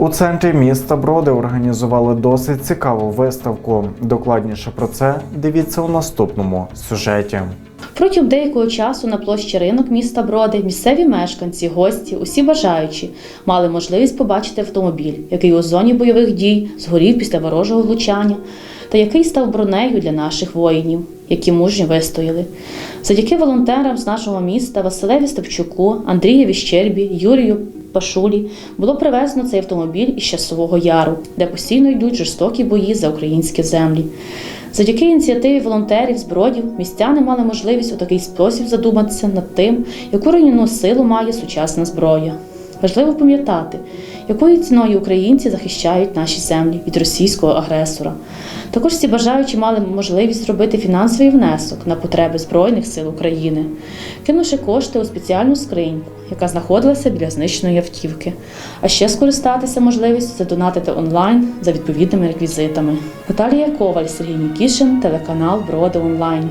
У центрі міста Броди організували досить цікаву виставку. Докладніше про це дивіться у наступному сюжеті. Протягом деякого часу на площі ринок міста Броди місцеві мешканці, гості, усі бажаючі мали можливість побачити автомобіль, який у зоні бойових дій згорів після ворожого влучання, та який став бронею для наших воїнів, які мужньо вистояли. Завдяки волонтерам з нашого міста Василеві Степчуку, Андрієві Щербі, Юрію Пашулі було привезено цей автомобіль із часового яру, де постійно йдуть жорстокі бої за українські землі. Завдяки ініціативі волонтерів збродів, бродів містяни мали можливість у такий спосіб задуматися над тим, яку руйнівну силу має сучасна зброя. Важливо пам'ятати, якою ціною українці захищають наші землі від російського агресора. Також всі бажаючі мали можливість зробити фінансовий внесок на потреби Збройних сил України, кинувши кошти у спеціальну скриньку, яка знаходилася біля знищеної автівки, а ще скористатися можливістю задонатити онлайн за відповідними реквізитами. Наталія Коваль, Сергій Нікішин, телеканал Броди Онлайн.